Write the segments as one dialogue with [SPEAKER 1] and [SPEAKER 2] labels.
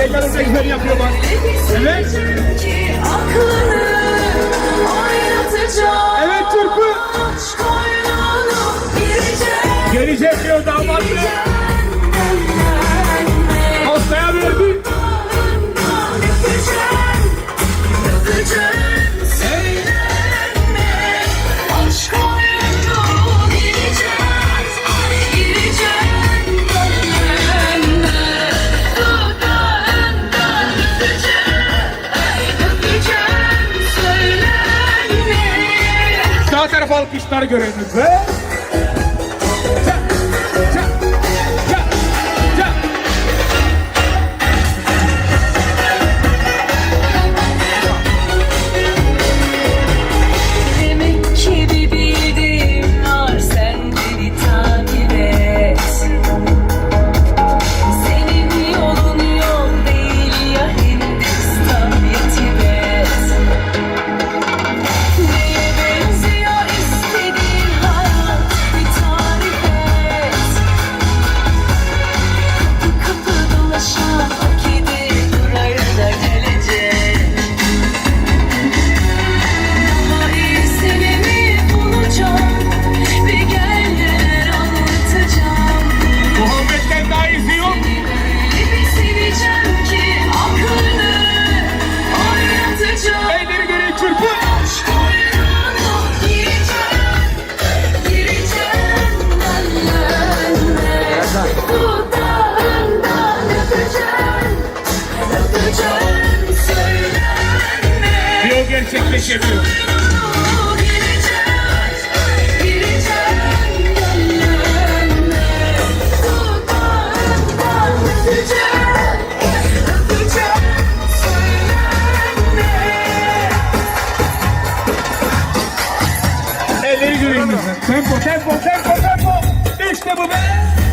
[SPEAKER 1] Ellerim tekrar yapıyor bak. Evet. Evet türkü. alkışlar görelim lütfen. ateş ediyor. Tempo, tempo, tempo, tempo. İşte bu be.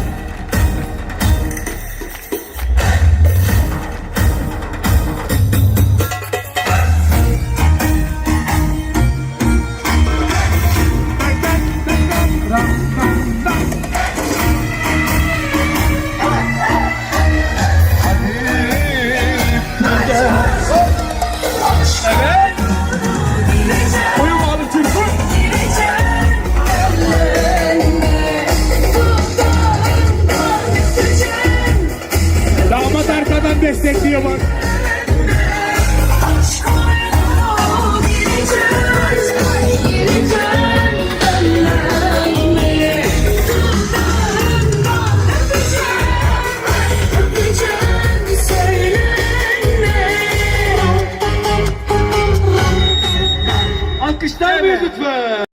[SPEAKER 1] descer aqui, mano.